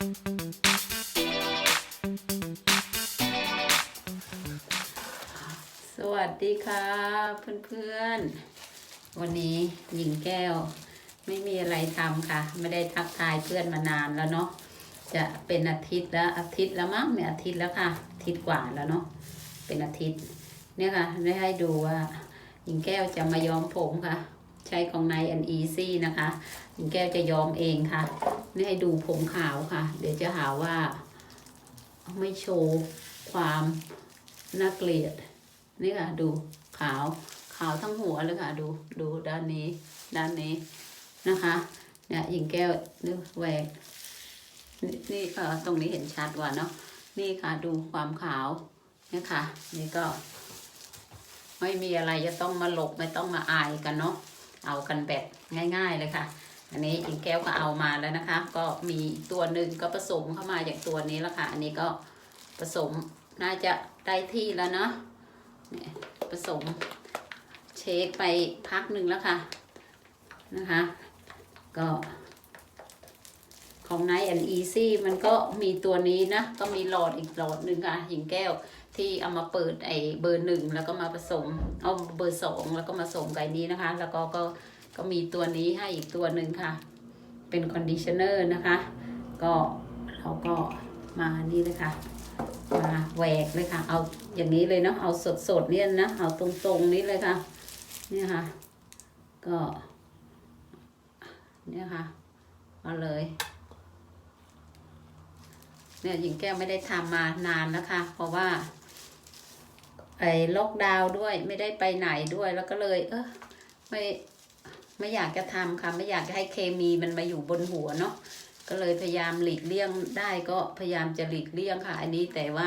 สวัสดีค่ะเพื่อนๆ วันนี้หญิงแก้ว ไม่มีอะไรทำค่ะ ไม่ได้ทักทายเพื่อนมานานแล้วเนาะจะเป็นอาทิตย์แล้วอาทิตย์แล้วมั้งเนี่ยอาทิตย์แล้วค่ะอาทิตย์กว่าแล้วเนาะเป็นอาทิตย์ เนี่ยค่ะได้ให้ดูว่าหญิงแก้วจะมาย้อมผมค่ะ ใช้ของนายอันอีซี่นะคะหญิงแก้วจะย้อมเองค่ะ นี่ให้ดูผมขาวค่ะ เดี๋ยวจะหาว่า ไม่โชว์ความน่าเกลียด นี่ค่ะดูขาวขาวทั้งหัวเลยค่ะ ดูดูด้านนี้ ด้านนี้นะคะเนี่ยหญิงแก้วนี่แหวกนี่เออตรงนี้เห็นชัดกว่าเนาะนี่ค่ะดูความขาวนี่ค่ะ นี่ก็ ไม่มีอะไรจะต้องมาหลบไม่ต้องมาอายกันเนาะ เอากันแบบง่าย ๆเลยค่ะ อันนี้หญิงแก้วก็เอามาแล้วนะคะ ก็มีตัวหนึ่งก็ผสมเข้ามาจากตัวนี้แล้วค่ะ อันนี้ก็ผสมน่าจะได้ที่แล้วเนาะเนี่ยผสมเช็คไปพักหนึ่งแล้วค่ะนะคะ ก็ของไนท์แอนอีซี่มันก็มีตัวนี้นะ ก็มีหลอดอีกหลอดหนึ่งค่ะ หญิงแก้ว ที่เอามาเปิดไอเบอร์หนึ่งแล้วก็มาผสม เอาเบอร์สองแล้วก็มาผสมกับนี้นะคะ แล้วก็ก็ก็มีตัวนี้ให้อีกตัวหนึ่งค่ะ เป็นคอนดิชเนอร์นะคะ ก็เราก็มานี่เลยค่ะมาแหวกเลยค่ะ เอาอย่างนี้เลยเนาะเอาสดสดเนี่ยนะเอาตรงๆนี้เลยค่ะ เนี่ยค่ะ ก็ เนี่ยค่ะเอาเลยเนี่ยหญิงแก้วไม่ได้ทำมานานแล้วค่ะเพราะว่า ไอ้ล็อกดาวน์ด้วย ไม่ได้ไปไหนด้วยแล้วก็เลย เออไม่ไม่อยากจะทำค่ะไม่อยากจะให้เคมีมันมาอยู่บนหัวเนาะก็เลยพยายามหลีกเลี่ยงได้ก็พยายามจะหลีกเลี่ยงค่ะ อันนี้แต่ว่า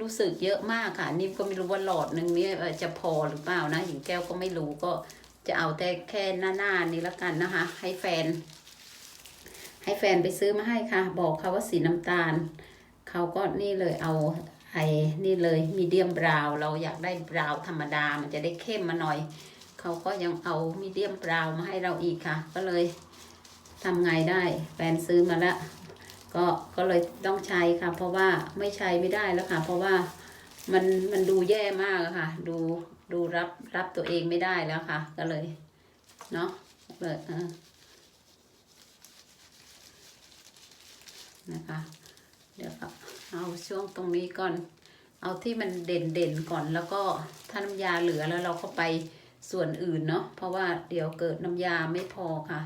รู้สึกเยอะมากค่ะ นี่ก็ไม่รู้ว่าหลอดหนึ่งนี่จะพอหรือเปล่านะหญิงแก้วก็ไม่รู้ก็จะเอาแต่แค่หน้าหน้านี้ละกันนะคะ ให้แฟน ให้แฟนไปซื้อมาให้ค่ะ บอกเขาว่าสีน้ำตาล เขาก็นี่เลยเอา ไอ้นี่เลยมีเดียมบราวเราอยากได้บราวธรรมดามันจะได้เข้มมาหน่อย เขาก็ยังเอามีเดียมบราวมาให้เราอีกค่ะ ก็เลยทำไงได้แฟนซื้อมาแล้วก็ก็เลยต้องใช้ค่ะ เพราะว่าไม่ใช้ไม่ได้แล้วค่ะ เพราะว่ามันมันดูแย่มากอะค่ะ ดูดูรับรับตัวเองไม่ได้แล้วค่ะ ก็เลยเนาะเลยเออนะคะ เดี๋ยวเอา เอาช่วงตรงนี้ก่อน เอาที่มันเด่นเด่นก่อนแล้วก็ถ้าน้ำยาเหลือแล้วเราก็ไปส่วนอื่นเนาะเพราะว่าเดี๋ยวเกิดน้ำยาไม่พอค่ะ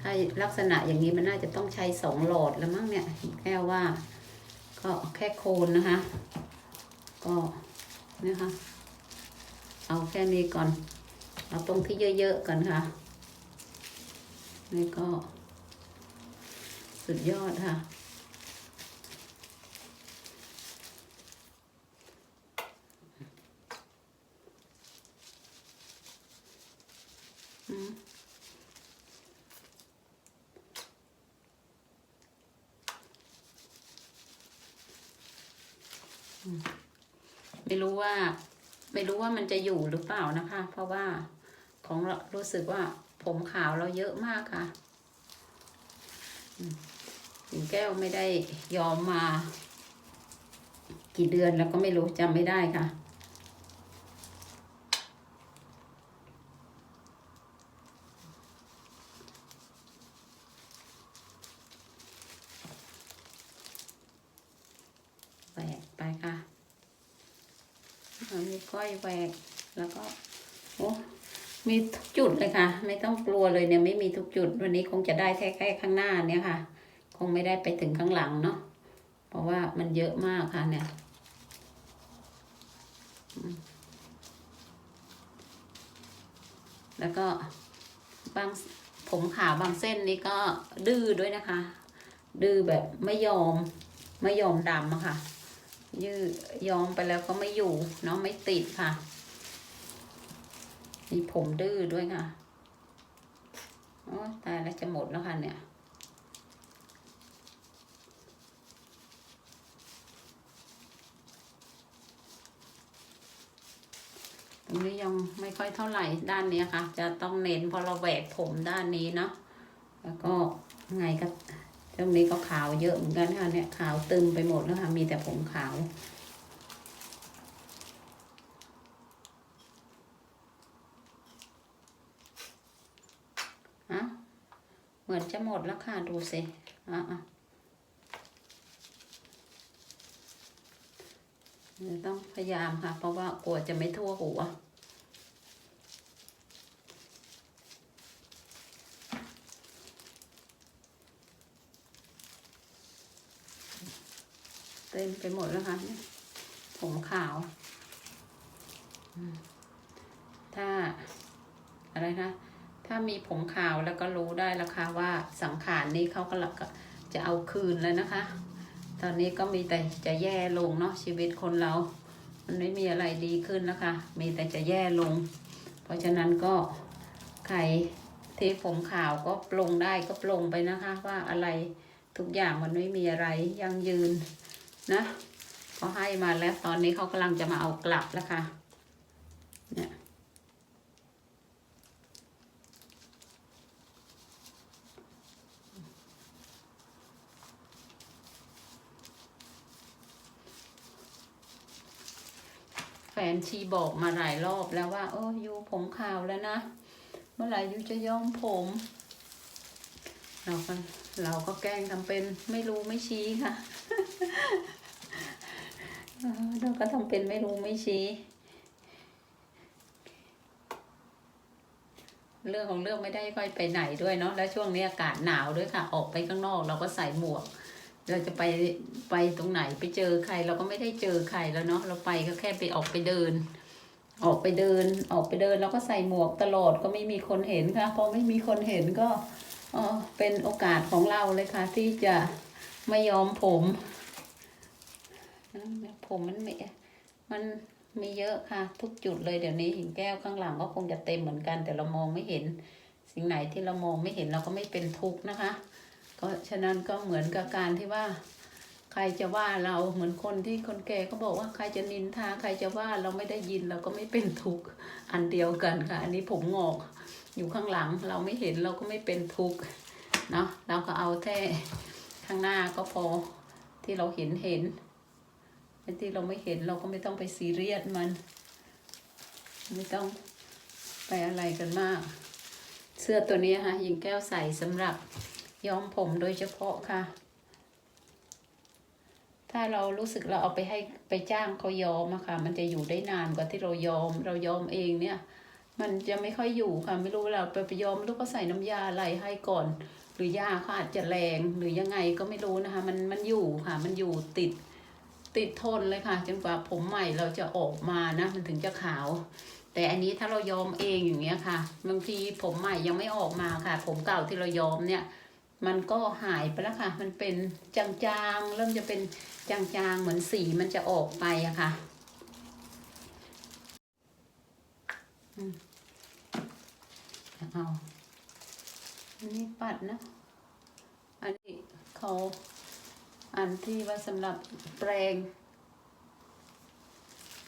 ถ้าลักษณะอย่างนี้มันน่าจะต้องใช้สองหลอดแล้วมั้งเนี่ยแค่ว่า ก็แค่โคนนะคะ ก็นะคะเอาแค่นี้ก่อน เอาตรงที่เยอะๆก่อนค่ะนี่ก็ สุดยอดค่ะ อืมอืม ไม่รู้ว่า ไม่รู้ว่ามันจะอยู่หรือเปล่านะคะ เพราะว่าของเรารู้สึกว่าผมขาวเราเยอะมากค่ะหญิงแก้วไม่ได้ยอมมา กี่เดือนแล้วก็ไม่รู้จำไม่ได้ค่ะ แหวกไปค่ะเอยแหวกแล้วก็โอ้มีทุกจุดเลยค่ะ ไม่ต้องกลัวเลยเนี่ยไม่มีทุกจุด วันนี้คงจะได้แค่แค่ข้างหน้าเนี่ยค่ะ คงไม่ได้ไปถึงข้างหลังเนาะเพราะว่ามันเยอะมากค่ะเนี่ยแล้วก็บางผมขาวบางเส้นนี้ก็ดื้อด้วยนะคะ ดื้อแบบไม่ยอมไม่ยอมดำอะค่ะ ยืดยอมไปแล้วก็ไม่อยู่เนาะไม่ติดค่ะมีผมดื้อด้วยค่ะโอ้ตายแล้วจะหมดแล้วค่ะเนี่ยตรงนี้ยังไม่ค่อยเท่าไหร่ด้านนี้ค่ะ จะต้องเน้นเพราะเราแหวกผมด้านนี้เนาะแล้วก็ไงก็ ตรงนี้ก็ขาวเยอะเหมือนกันค่ะเนี่ยขาวตึมไปหมดแล้วค่ะมีแต่ผมขาวอะเหมือนจะหมดแล้วค่ะดูสิอะอะต้องพยายามค่ะ เพราะว่ากลัวจะไม่ทั่วหัว เต็มไปหมดแล้วค่ะเนี่ยผมขาว ถ้าอะไรนะ ถ้ามีผมขาวแล้วก็รู้ได้แล้วค่ะว่าสังขารนี้เขาก็จะเอาคืนแล้วนะคะ ตอนนี้ก็มีแต่จะแย่ลงเนาะชีวิตคนเรา มันไม่มีอะไรดีขึ้นนะคะ มีแต่จะแย่ลง เพราะฉะนั้นก็ใครที่ผมขาวก็ปลงได้ก็ปลงไปนะคะ ว่าอะไรทุกอย่างมันไม่มีอะไรยั่งยืน นะก็ให้มาแล้วตอนนี้เขากำลังจะมาเอากลับแล้วค่ะ เนี่ยแฟนชีบอกมาหลายรอบแล้วว่า เออยูผมขาวแล้วนะ เมื่อไหร่ยูจะย้อมผมเราก็ เราก็แกล้งทำเป็นไม่รู้ไม่ชี้ค่ะเราก็ทำเป็นไม่รู้ไม่ชี้ เรื่องของเรื่องไม่ได้ค่อยไปไหนด้วยเนาะแล้วช่วงนี้อากาศหนาวด้วยค่ะ ออกไปข้างนอก เราก็ใส่หมวก เราจะไปไปตรงไหนไปเจอใคร เราก็ไม่ได้เจอใครแล้วเนาะเราไปก็แค่ไปออกไปเดิน ออกไปเดิน ออกไปเดินแล้วก็ใส่หมวกตลอดก็ไม่มีคนเห็นค่ะพอไม่มีคนเห็นก็ ออเป็นโอกาสของเราเลยค่ะ ที่จะไม่ยอมผม ผมมันมีมันมีเยอะค่ะ ทุกจุดเลยเดี๋ยวนี้หินแก้วข้างหลังก็คงจะเต็มเหมือนกัน แต่เรามองไม่เห็น สิ่งไหนที่เรามองไม่เห็นเราก็ไม่เป็นทุกข์นะคะก็ฉะนั้นก็เหมือนกับการที่ว่า ใครจะว่าเราเหมือนคนที่คนแก่เขาบอกว่าใครจะนินทาใครจะว่าเราไม่ได้ยินเราก็ไม่เป็นทุกข์อันเดียวกันค่ะ อันนี้ผมงอก อยู่ข้างหลังเราไม่เห็นเราก็ไม่เป็นทุกข์เนาะเราก็เอาแค่ข้างหน้าก็พอที่เราเห็นเห็นไอ้ที่เราไม่เห็นเราก็ไม่ต้องไปซีเรียสมัน ไม่ต้องไปอะไรกันมาก เสื้อตัวนี้ค่ะหญิงแก้วใส่สำหรับย้อมผมโดยเฉพาะค่ะ ถ้าเรารู้สึกเราเอาไปให้ไปจ้างเขาย้อมอะค่ะ มันจะอยู่ได้นานกว่าที่เรายอม เรายอมเองเนี่ย มันจะไม่ค่อยอยู่ค่ะ ไม่รู้เราไปไปย้อมล้วก็ใส่น้ำยาอะไรให้ก่อน หรือยาเขาอาจจะแรงหรือยังไงก็ไม่รู้นะคะ มันมันอยู่ค่ะ มันอยู่ติดติดทนเลยค่ะ จนกว่าผมใหม่เราจะออกมานะ มันถึงจะขาว แต่อันนี้ถ้าเราย้อมเองอย่างเงี้ยค่ะบางทีผมใหม่ยังไม่ออกมาค่ะ ผมเก่าที่เราย้อมเนี่ย มันก็หายไปแล้วค่ะ มันเป็นจางๆเริ่มจะเป็นจางๆเหมือนสีมันจะออกไปอะค่ะอืม เอาอันนี้ปัดนะ อันนี้เขาอันที่ว่าสำหรับแปรง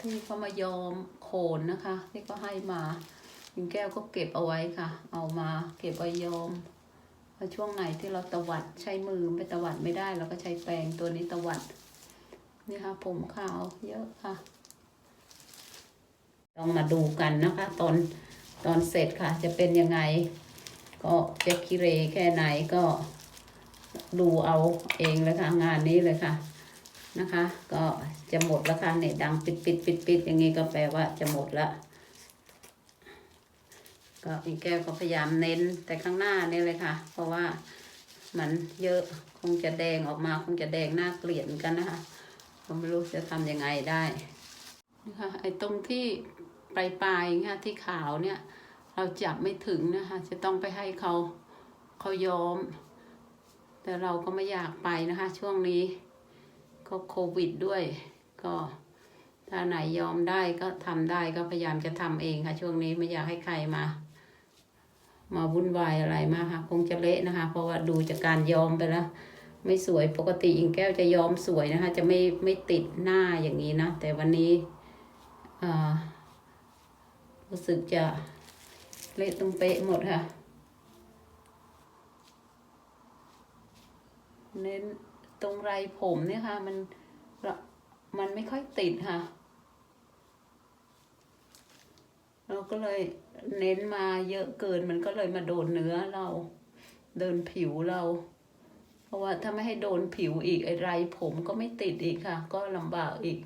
ที่เขามายอมโขนนะคะ ที่เขาให้มายิงแก้วก็เก็บเอาไว้ค่ะ เอามาเก็บไว้ยอมพอช่วงไหนที่เราตวัดใช้มือไปตวัดไม่ได้ เราก็ใช้แปรงตัวนี้ตวัดนี่ค่ะผมขาวเยอะค่ะ ต้องมาดูกันนะคะ ตอนตอนเสร็จค่ะ จะเป็นยังไง ก็จะคิเรแค่ไหนก็ดูเอาเองเลยค่ะงานนี้เลยค่ะนะคะ ก็จะหมดแล้วค่ะเนี่ยดังปิดปิดปิดปิดอย่างงี้ก็แปลว่าจะหมดละก็อีกแก้วก็พยายามเน้นแต่ข้างหน้านี่เลยค่ะ เพราะว่ามันเยอะคงจะแดงออกมาคงจะแดงหน้าเกลียดเหมือนกันนะคะผมไม่รู้จะทำยังไงได้นะคะไอ้ตรงที่ ปลายปลายๆเนี่ยที่ขาวเนี่ย เราจับไม่ถึงนะคะ จะต้องไปให้เขาเขาย้อม แต่เราก็ไม่อยากไปนะคะ ช่วงนี้ ก็โควิดด้วย ก็ถ้าไหนยอมได้ก็ทำได้ก็พยายามจะทำเองค่ะ ช่วงนี้ไม่อยากให้ใครมา มาวุ่นวายอะไรมากค่ะ คงจะเละนะคะ เพราะว่าดูจากการยอมไปแล้วไม่สวยปกติอิงแก้วจะยอมสวยนะคะ จะไม่ไม่ติดหน้าอย่างนี้นะ แต่วันนี้อ่า รู้สึกจะเละตุ้มเป๊ะหมดค่ะ เน้นตรงไรผมเนี่ยค่ะ มันมันไม่ค่อยติดค่ะ เราก็เลยเน้นมาเยอะเกินมันก็เลยมาโดนเนื้อเราโดนผิวเรา เพราะว่าถ้าไม่ให้โดนผิวอีกไอ้ไรผมก็ไม่ติดอีกค่ะ ก็ลำบากอีก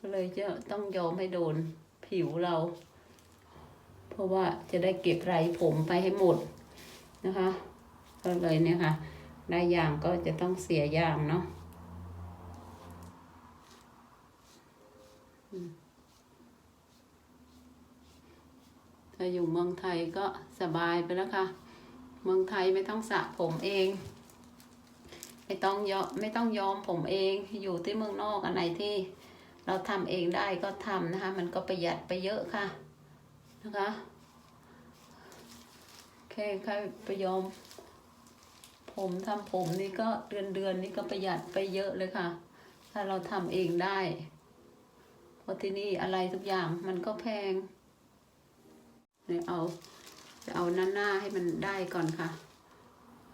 ก็เลยจะต้องยอมให้โดนผิวเรา เพราะว่าจะได้เก็บไรผมไปให้หมดนะคะ ก็เลยเนี่ยค่ะ ได้อย่างก็จะต้องเสียอย่างเนาะถ้าอยู่เมืองไทยก็สบายไปแล้วค่ะ เมืองไทยไม่ต้องสระผมเอง ไม่ต้องยอมไม่ต้องยอมผมเอง อยู่ที่เมืองนอกอันไหนที่ เราทำเองได้ก็ทำนะคะ มันก็ประหยัดไปเยอะค่ะ นะคะแค่ใครไปยอม ผมทำผมนี่ก็เดือนเดือนนี่ก็ประหยัดไปเยอะเลยค่ะ ถ้าเราทำเองได้เพราะที่นี่อะไรทุกอย่างมันก็แพงเนี่ยเอาจะเอาหน้าหน้าให้มันได้ก่อนค่ะ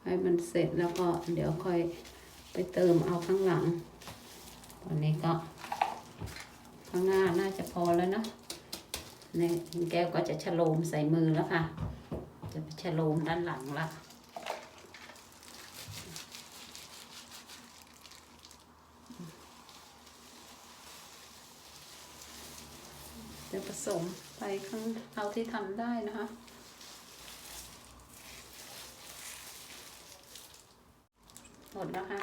ให้มันเสร็จแล้วก็เดี๋ยวค่อยไปเติมเอาข้างหลังตอนนี้ก็ข้างหน้าน่าจะพอแล้วเนะ นี่ยแก้วก็จะฉโลมใส่มือแล้วค่ะ จะไปฉโลมด้านหลังละจะผสมไปข้างเอาที่ทำได้นะคะหมดแล้วค่ะ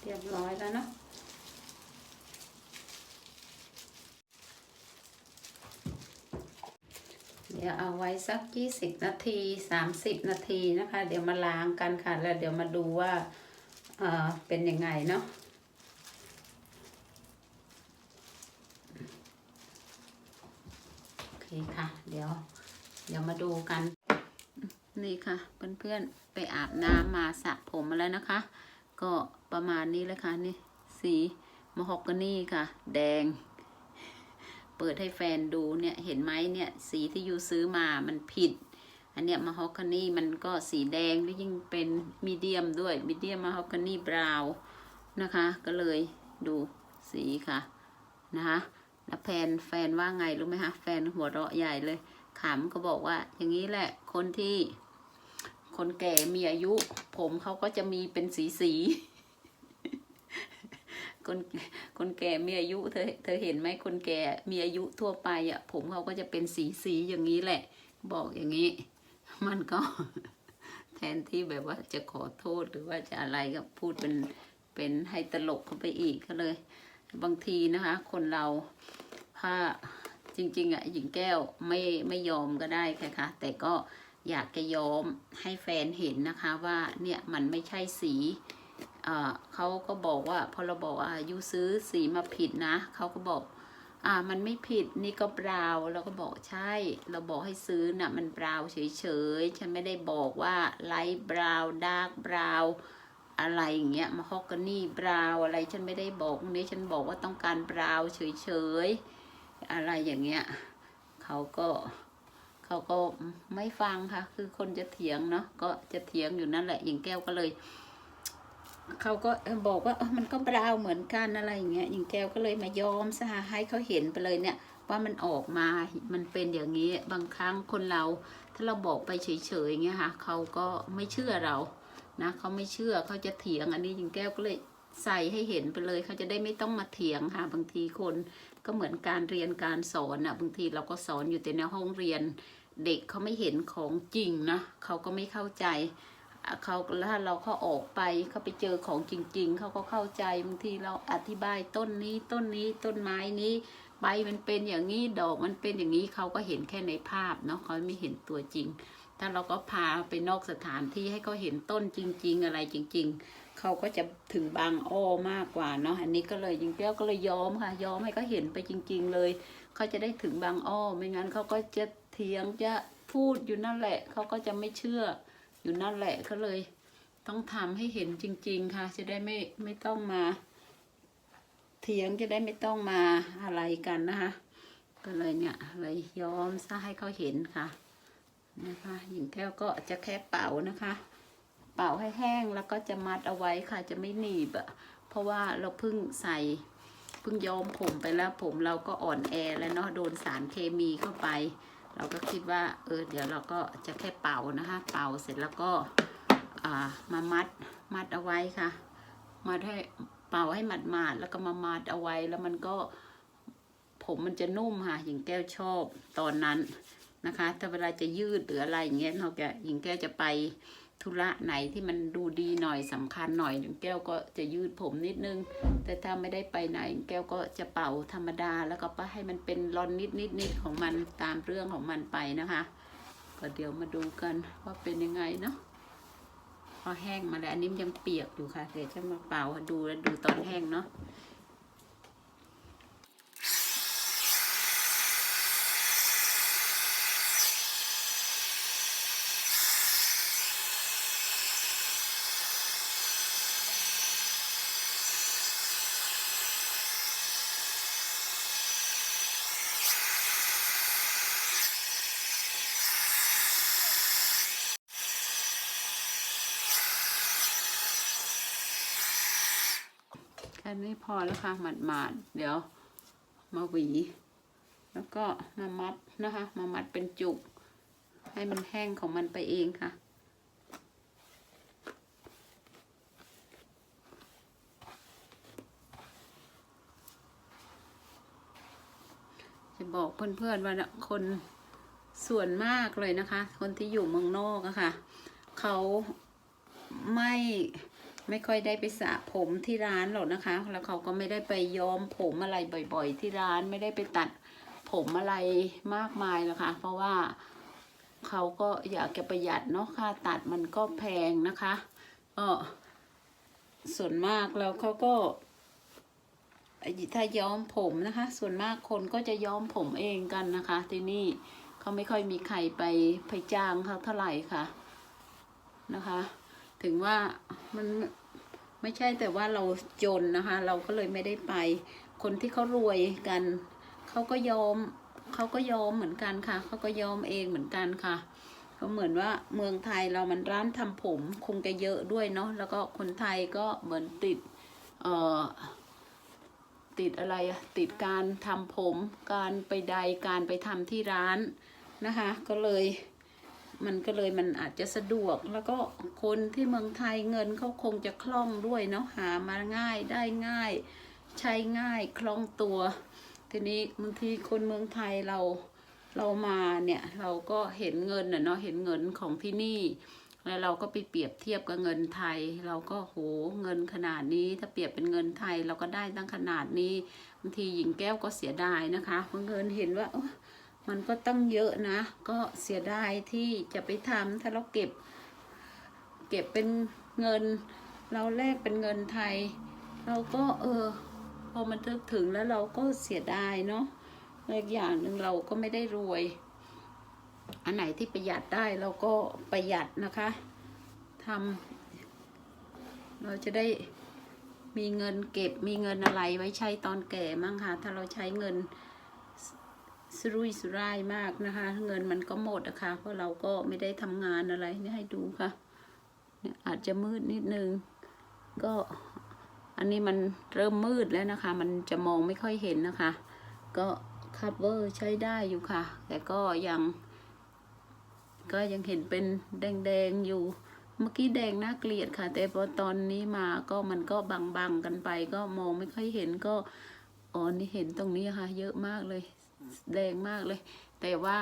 เรียบร้อยแล้วเนาะเดี๋ยวเอาไว้สักยี่สิบนาทีสามสิบนาทีนะคะ เดี๋ยวมาล้างกันค่ะ แล้วเดี๋ยวมาดูว่าเออเป็นยังไงเนาะโอเคค่ะ เดี๋ยว เดี๋ยวมาดูกัน นี่ค่ะ เพื่อนๆ ไปอาบน้ำมาสระผมมาแล้วนะคะ ก็ ประมาณนี้เลยค่ะนี่สีมะฮอกกานี่ค่ะ แดง เปิดให้แฟนดูเนี่ยเห็นไหมเนี่ยสีที่ยูซื้อมามันผิด อันเนี้ยมะฮอกกานี่มันก็สีแดงแล้วยิ่งเป็นมีเดียมด้วยมีเดียมมะฮอกกานี่บราวน์นะคะ ก็เลยดูสีค่ะนะคะแล้วแฟนแฟนว่าไงรู้ไหมคะแฟนหัวเราะใหญ่เลยขำก็บอกว่า อย่างนี้แหละคนที่ คนแก่มีอายุ ผมเขาก็จะมีเป็นสีสี คนคนแก่มีอายุเธอเธอเห็นไหมคนแก่มีอายุทั่วไปอะ ผมเขาก็จะเป็นสีสีอย่างนี้แหละ บอกอย่างนี้ มันก็แทนที่แบบว่าจะขอโทษหรือว่าจะอะไรก็พูดเป็นเป็นให้ตลกเข้าไปอีกก็เลย บางทีนะคะ คนเราถ้าจริง ๆอะหญิงแก้วไม่ไม่ยอมก็ได้ค่ะคะแต่ก็อยากจะยอมให้แฟนเห็นนะคะว่าเนี่ยมันไม่ใช่สี เขาก็บอกว่าพอเราบอกว่าอายุซื้อสีมาผิดนะเขาก็บอก อ่ามันไม่ผิดนี่ก็บราวน์เราก็บอกใช่ เราบอกให้ซื้อน่ะมันบราวน์เฉยๆฉันไม่ได้บอกว่าไลท์บราวดาร์กบราวน์อะไรอย่างเงี้ยมาฮอกกานี่บราวอะไรฉันไม่ได้บอกนี้ฉันบอกว่าต้องการบราวน์เฉยๆอะไรอย่างเงี้ยเขาก็เขาก็ไม่ฟังค่ะ คือคนจะเถียงเนาะก็จะเถียงอยู่นั่นแหละอย่างแก้วก็เลย เขาก็บอกว่าออมันก็บราวเหมือนกันอะไรอย่างเงี้ยหญิงแก้วก็เลยมายอมซะให้เขาเห็นไปเลยเนี่ย ว่ามันออกมามันเป็นอย่างนี้บางครั้งคนเรา ถ้าเราบอกไปเฉยๆอย่างเงี้ยค่ะเขาก็ไม่เชื่อเรานะเขาไม่เชื่อเขาจะเถียงอันนี้หญิงแก้วก็เลยใส่ให้เห็นไปเลยเขาจะได้ไม่ต้องมาเถียงค่ะบางทีคนก็เหมือนการเรียนการสอนอะบางทีเราก็สอนอยู่แต่ในห้องเรียน เด็กเขาไม่เห็นของจริงนะเขาก็ไม่เข้าใจ เขาถ้าเราเขาออกไปเขาไปเจอของจริง ๆเขาก็เข้าใจบางทีเราอธิบายต้นนี้ต้นนี้ต้นไม้นี้ใบมันเป็นอย่างนี้ดอกมันเป็นอย่างนี้เขาก็เห็นแค่ในภาพเนาะเขาไม่เห็นตัวจริง ถ้าเราก็พาไปนอกสถานที่ให้เขาเห็นต้นจริง ๆ อะไรจริง ๆเขาก็จะถึงบางอ้อมากกว่าเนาะอันนี้ก็เลยยิงแก้วก็เลยยอมค่ะยอมให้เขาเห็นไปจริง ๆ เลยเขาจะได้ถึงบางอ้อไม่งั้นเขาก็จะเถียงจะพูดอยู่นั่นแหละเขาก็จะไม่เชื่อ อยู่นั่นแหละก็เลย ต้องทำให้เห็นจริง ๆ ค่ะ จะได้ไม่ไม่ต้องมา เถียงจะได้ไม่ต้องมาอะไรกันนะคะ ก็เลยเนี่ยเลยย้อมซะให้เขาเห็นค่ะนะคะหญิงแก้วก็จะแค่เป่านะคะ เป่าให้แห้งแล้วก็จะมัดเอาไว้ค่ะจะไม่หนีบอะเพราะว่าเราเพิ่งใส่เพิ่งย้อมผมไปแล้วผมเราก็อ่อนแอแล้วเนาะโดนสารเคมีเข้าไป เราก็คิดว่าเออเดี๋ยวเราก็จะแค่เป่านะคะ เป่าเสร็จแล้วก็มามัดมัดเอาไว้ค่ะ มัดให้เป่าให้หมาดๆแล้วก็มามัดเอาไว้แล้วมันก็ผมมันจะนุ่มค่ะหญิงแก้วชอบตอนนั้นนะคะ ถ้าเวลาจะยืดหรืออะไรอย่างเงี้ยเราจะหญิงแก้วจะไป ธุระไหนที่มันดูดีหน่อยสำคัญหน่อยหญิงแก้วก็จะยืดผมนิดนึง แต่ถ้าไม่ได้ไปไหนแก้วก็จะเป่าธรรมดา แล้วก็ให้มันเป็นรอนนิดนิดนิดของมันตามเรื่องของมันไปนะคะ ก็เดี๋ยวมาดูกันว่าเป็นยังไงเนาะพอแห้งมาแล้วอันนี้ยังเปียกอยู่ค่ะเดี๋ยวจะมาเป่าดูแล้วดูตอนแห้งเนาะ ค่นี้พอแล้วค่ะหมาดๆเดี๋ยวมาหวี แล้วก็มามัดนะคะ มามัดเป็นจุก ให้มันแห้งของมันไปเองค่ะจะบอกเพื่อนๆว่าคนส่วนมากเลยนะคะ คนที่อยู่เมืองนอกอะค่ะ เขาไม่ ไม่ค่อยได้ไปสระผมที่ร้านหรอกนะคะ แล้วเขาก็ไม่ได้ไปย้อมผมอะไรบ่อย ๆ ที่ร้านไม่ได้ไปตัดผมอะไรมากมายหรอกค่ะ เพราะว่าเขาก็อยากจะประหยัดเนาะค่าตัดมันก็แพงนะคะเออส่วนมากแล้วเขาก็ถ้าย้อมผมนะคะ ส่วนมากคนก็จะย้อมผมเองกันนะคะ ที่นี่เขาไม่ค่อยมีใครไปไปจ้างเขาเท่าไหร่ค่ะนะคะ ถึงว่ามันไม่ใช่แต่ว่าเราจนนะคะ เราก็เลยไม่ได้ไป คนที่เขารวยกันเขาก็ยอมเขาก็ยอมเหมือนกันค่ะเขาก็ยอมเองเหมือนกันค่ะก็เหมือนว่าเมืองไทยเรามันร้านทำผมคงจะเยอะด้วยเนาะแล้วก็คนไทยก็เหมือนติดเอ่อติดอะไรติดการทำผม การไปใดการไปทำที่ร้านนะคะ ก็เลย มันก็เลยมันอาจจะสะดวกแล้วก็คนที่เมืองไทยเงินเขาคงจะคล่องด้วยเนาะหามาง่ายได้ง่าย ใช้ง่ายคล่องตัว ทีนี้บางทีคนเมืองไทยเราเรามาเนี่ยเราก็เห็นเงินเนาะเห็นเงินของที่นี่แล้วเราก็ไปเปรียบเทียบกับเงินไทย เราก็โหเงินขนาดนี้ ถ้าเปรียบเป็นเงินไทยเราก็ได้ตั้งขนาดนี้บางทีหญิงแก้วก็เสียดายนะคะเพราะเงินเห็นว่าอ มันก็ตั้งเยอะนะ ก็เสียดายที่จะไปทำถ้าเราเก็บ เก็บเป็นเงิน เราแลกเป็นเงินไทย เราก็เออ พอมันถึงถึงแล้วเราก็เสียดายเนาะอีกอย่างหนึ่งเราก็ไม่ได้รวย อันไหนที่ประหยัดได้เราก็ประหยัดนะคะทำเราจะได้มีเงินเก็บมีเงินอะไรไว้ใช้ตอนแก่มั่งค่ะ ถ้าเราใช้เงิน สุรุ่ยสุร่ายมากนะคะ เงินมันก็หมดนะคะเพราะเราก็ไม่ได้ทำงานอะไรนี่ให้ดูค่ะเนี่ยอาจจะมืดนิดนึง ก็อันนี้มันเริ่มมืดแล้วนะคะ มันจะมองไม่ค่อยเห็นนะคะ ก็คัฟเวอร์ใช้ได้อยู่ค่ะ แต่ก็ยัง ก็ยังเห็นเป็นแดงๆอยู่ เมื่อกี้แดงน่าเกลียดค่ะ แต่พอตอนนี้มาก็มันก็บังๆกันไป ก็มองไม่ค่อยเห็นก็อ๋อนี่เห็นตรงนี้ค่ะ เยอะมากเลย แดงมากเลย แต่ว่า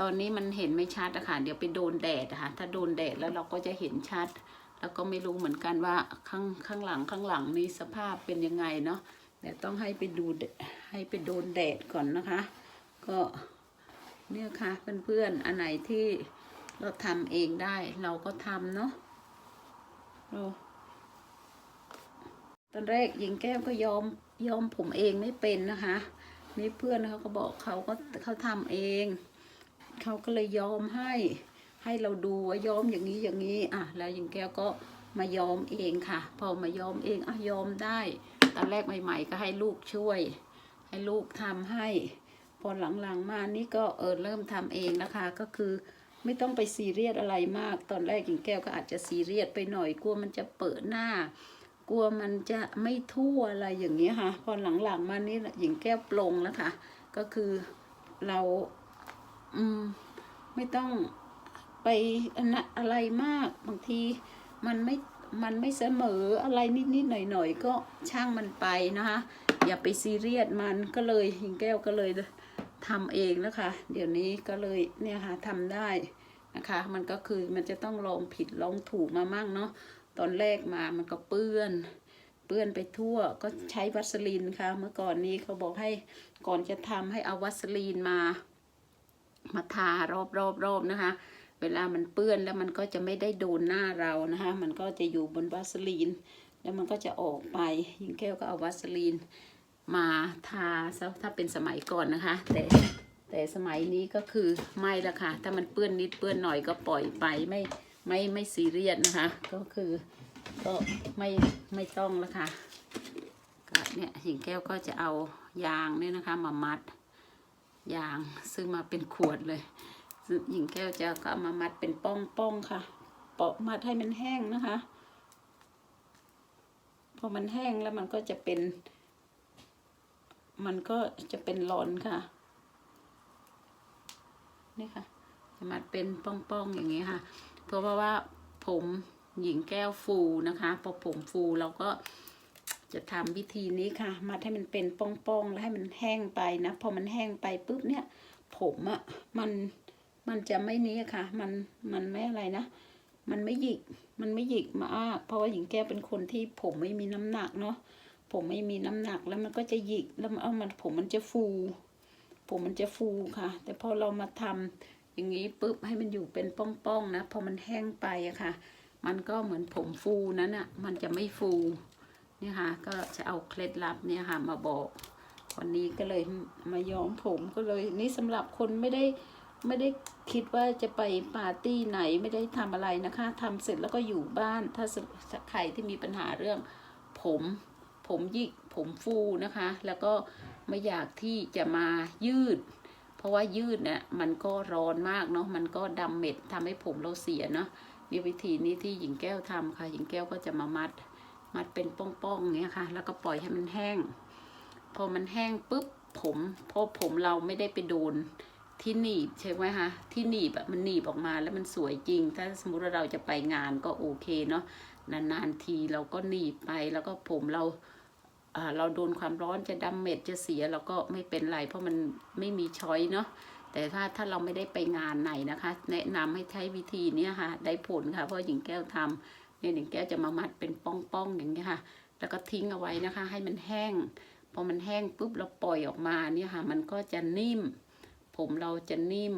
ตอนนี้มันเห็นไม่ชัดอะค่ะ เดี๋ยวไปโดนแดดอะค่ะ ถ้าโดนแดดแล้วเราก็จะเห็นชัด แล้วก็ไม่รู้เหมือนกันว่าข้างข้างหลังข้างหลังนี่สภาพเป็นยังไงเนาะ เดี๋ยวต้องให้ไปดูให้ไปโดนแดดก่อนนะคะ ก็เนี่ยค่ะเพื่อนๆ อันไหนที่เราทำเองได้เราก็ทำเนาะตอนแรกหญิงแก้วก็ยอมยอมผมเองไม่เป็นนะคะ นี่เพื่อนเขาก็บอกเขาก็เขาทำเอง เขาก็เลยยอมให้ให้เราดูว่ายอมอย่างนี้อย่างนี้อะแล้วหญิงแก้วก็มายอมเองค่ะ พอมายอมเองอะยอมได้ตอนแรกใหม่ ๆ ก็ให้ลูกช่วย ให้ลูกทำให้ พอหลังๆมานี่ก็เออเริ่มทำเองนะคะ ก็คือไม่ต้องไปซีเรียสอะไรมาก ตอนแรกหญิงแก้วก็อาจจะซีเรียสไปหน่อยกลัวมันจะเปิดหน้า กลัวมันจะไม่ทั่วอะไรอย่างเงี้ยค่ะ พอหลังๆมานี่หญิงแก้วปลงแล้วค่ะ ก็คือเราอืมไม่ต้องไปอะอะไรมากบางทีมันไม่มันไม่เสมออะไรนิดๆหน่อยๆก็ช่างมันไปนะคะ อย่าไปซีเรียสมันก็เลยหญิงแก้วก็เลยทำเองนะคะ เดี๋ยวนี้ก็เลยเนี่ยค่ะทำได้นะคะ มันก็คือมันจะต้องลองผิดลองถูกมามั่งเนาะ ตอนแรกมามันก็เปื้อน เปื้อนไปทั่วก็ใช้วัสลีนค่ะ เมื่อก่อนนี้เขาบอกให้ก่อนจะทำให้เอาวัสลีนมา มาทารอบรอบรอบนะคะ เวลามันเปื้อนแล้วมันก็จะไม่ได้โดนหน้าเรานะคะ มันก็จะอยู่บนวัสลีน แล้วมันก็จะออกไปยิงแก้วก็เอาวัสลีนมาทาซะถ้าเป็นสมัยก่อนนะคะ แต่แต่สมัยนี้ก็คือไม่ละค่ะ ถ้ามันเปื้อนนิดเปื้อนหน่อยก็ปล่อยไปไม่ ไม่ไม่ซีเรียสนะคะ ก็คือก็ไม่ไม่ต้องและค่ะก็เนี่ยหิงแก้วก็จะเอายางเนี่ยนะคะ มามัดยางซึ่งมาเป็นขวดเลยหญิงแก้วจะก็มามัดเป็นป้องป้องค่ะ เปาะมัดให้มันแห้งนะคะ พอมันแห้งแล้วมันก็จะเป็น มันก็จะเป็นหลอนค่ะ นี่ค่ะจะมัดเป็นป้องๆอย่างนี้ค่ะ เพราะว่าว่าผมหญิงแก้วฟูนะคะพอผมฟูเราก็จะทำวิธีนี้ค่ะ มัดให้มันเป็นป้องๆแล้วให้มันแห้งไปนะ พอมันแห้งไปปุ๊บเนี่ย ผมอะ่ะมันมันจะไม่นี้ค่ะ มันมันไม่อะไรนะ มันไม่หยิก มันไม่หยิกมากเพราะว่าหญิงแก้วเป็นคนที่ผมไม่มีน้ำหนักเนาะ ผมไม่มีน้ำหนักแล้วมันก็จะหยิก แล้วเอามันผมมันจะฟู ผมมันจะฟูค่ะ แต่พอเรามาทำ อย่างนี้ปุ๊บให้มันอยู่เป็นป้องๆนะพอมันแห้งไปอะค่ะ มันก็เหมือนผมฟูนั้นอะมันจะไม่ฟูเนี่ยค่ะ ก็จะเอาเคล็ดลับเนี่ยค่ะ มาบอกวันนี้ก็เลยมาย้อมผมก็เลยนี่สำหรับคนไม่ได้ไม่ได้คิดว่าจะไปปาร์ตี้ไหนไม่ได้ทำอะไรนะคะทำเสร็จแล้วก็อยู่บ้านถ้าใครที่มีปัญหาเรื่อง ผมผมหยิกผมฟูนะคะ แล้วก็ไม่อยากที่จะมายืด ราะว่ายืดเนี่ยมันก็ร้อนมากเนาะมันก็ดำเม็ดทำให้ผมเราเสียเนาะนี่วิธีนี้ที่หญิงแก้วทำค่ะหญิงแก้วก็จะมามัด มัดเป็นป้องๆเงี้ยค่ะ แล้วก็ปล่อยให้มันแห้ง พอมันแห้งปุ๊บผมพอผมเราไม่ได้ไปโดนที่หนีบใช่ไหมคะที่หนีบอะมันหนีบออกมาแล้วมันสวยจริง ถ้าสมมุติว่าเราจะไปงานก็โอเคเนาะนานๆทีเราก็หนีบไปแล้วก็ผมเราอ่า เราโดนความร้อนจะดำเม็ดจะเสียเราก็ไม่เป็นไร เพราะมันไม่มีช้อยเนาะแต่ถ้าถ้าเราไม่ได้ไปงานไหนนะคะ แนะนำให้ใช้วิธีเนี้ยค่ะ ได้ผลค่ะ เพราะหญิงแก้วทำเนี่ยหญิงแก้วจะมามัดเป็นป้องๆอย่างเงี้ยค่ะ แล้วก็ทิ้งเอาไว้นะคะ ให้มันแห้งพอมันแห้งปุ๊บเราปล่อยออกมาเนี่ยค่ะ มันก็จะนิ่ม ผมเราจะนิ่ม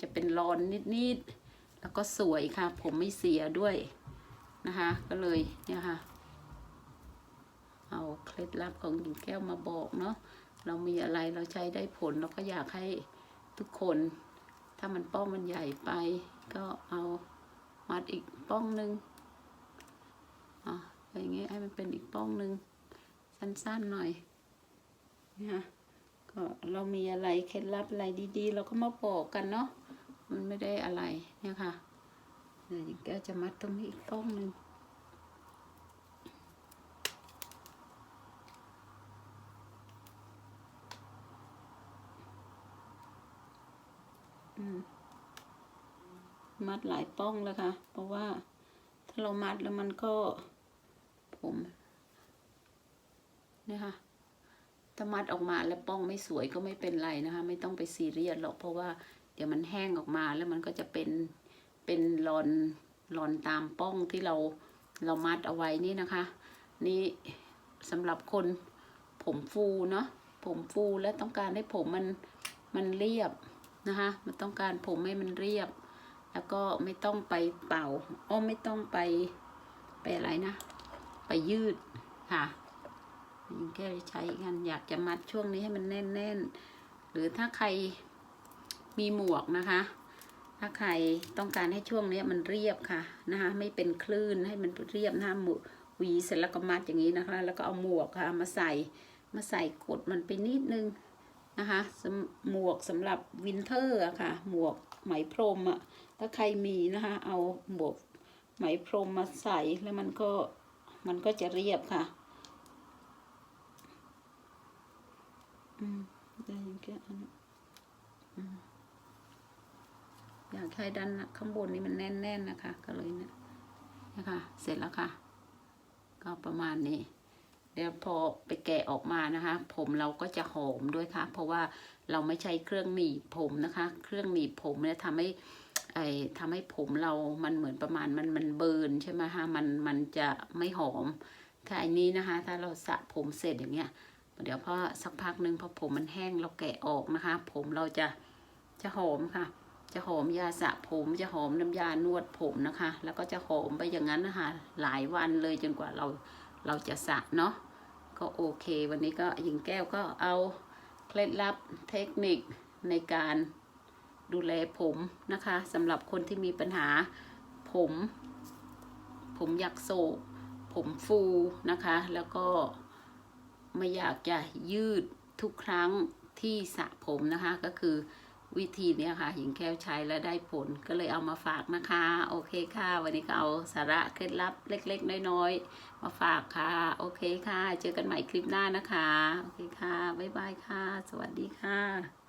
จะเป็นรอนนิดๆแล้วก็สวยค่ะ ผมไม่เสียด้วยนะคะ ก็เลยเนี่ยค่ะ เอาเคล็ดลับของหญิงแก้วมาบอกเนาะเรามีอะไรเราใช้ได้ผลเราก็อยากให้ทุกคน ถ้ามันป้องมันใหญ่ไป ก็เอามัดอีกป้องหนึ่งอะอย่างเงี้ยให้มันเป็นอีกป้องหนึ่งสั้นๆหน่อยนะคะก็เรามีอะไรเคล็ดลับอะไรดีๆ เราก็มาบอกกันเนาะมันไม่ได้อะไรเนี่ยค่ะเดี๋ยวหญิงแก้วจะมัดตรงนี้อีกป้องหนึ่ง อืม มัดหลายป้องแล้วค่ะ เพราะว่าถ้าเรามัดแล้วมันก็ผมนี่ยค่ะถ้ามัดออกมาแล้วป้องไม่สวยก็ไม่เป็นไรนะคะ ไม่ต้องไปซีเรียสหรอกเพราะว่าเดี๋ยวมันแห้งออกมาแล้วมันก็จะเป็นเป็นรอนรอนตามป้องที่เราเรามัดเอาไว้นี่นะคะ นี่สำหรับคนผมฟูเนาะผมฟูและต้องการให้ผมมันมันเรียบนะคะ มันต้องการผมให้มันเรียบ แล้วก็ไม่ต้องไปเป่าอ้อไม่ต้องไปไปอะไรนะ ไปยืดค่ะยิงแก้ใช้กันอยากจะมัดช่วงนี้ให้มันแน่นๆ หรือถ้าใครมีหมวกนะคะ ถ้าใครต้องการให้ช่วงนี้มันเรียบค่ะนะคะไม่เป็นคลื่นให้มันเรียบหน้าหมูหวีเสร็จแล้วก็มัดอย่างนี้นะคะ แล้วก็เอาหมวกค่ะมาใส่มาใส่กดมันไปนิดนึงนะคะหมวกสำหรับวินเทอร์ค่ะ หมวก ไหมพรมอะถ้าใครมีนะคะเอาหมวกไหมพรมมาใส่แล้วมันก็มันก็จะเรียบค่ะ อืมได้อยังแค่อันนี้อืมอยากให้ด้านข้างบนนี้มันแน่นๆนะคะ ก็เลยเนี่ยนะคะ เสร็จแล้วค่ะ ก็ประมาณนี้ เดี๋ยวพอไปแกะออกมานะคะ ผมเราก็จะหอมด้วยค่ะ เพราะว่าเราไม่ใช้เครื่องหนีบผมนะคะ เครื่องหนีบผมเนี่ยทำให้ไอ้ทำให้ผมเรามันเหมือนประมาณมันมันเบิร์นใช่ไหมคะมันมันจะไม่หอม ถ้าอันนี้นะคะ ถ้าเราสระผมเสร็จอย่างเงี้ย เดี๋ยวพอสักพักหนึ่งพอผมมันแห้งเราแกะออกนะคะ ผมเราจะจะหอมค่ะ จะหอมยาสระผม จะหอมน้ำยานวดผมนะคะ แล้วก็จะหอมไปอย่างนั้นนะคะ หลายวันเลยจนกว่าเราเราจะสระเนาะ ก็โอเค วันนี้ก็หญิงแก้วก็เอาเคล็ดลับเทคนิคในการดูแลผมนะคะสำหรับคนที่มีปัญหาผม ผมอยากโศก ผมฟูนะคะ แล้วก็ไม่อยากจะยืดทุกครั้งที่สระผมนะคะก็คือ วิธีเนี้ยค่ะ หญิงแก้วใช้แล้วได้ผลก็เลยเอามาฝากนะคะ โอเคค่ะ วันนี้ก็เอาสาระเคล็ดลับเล็ก ๆ น้อยๆ มาฝากค่ะ โอเคค่ะ เจอกันใหม่คลิปหน้านะคะ โอเคค่ะ บ๊ายบายค่ะ สวัสดีค่ะ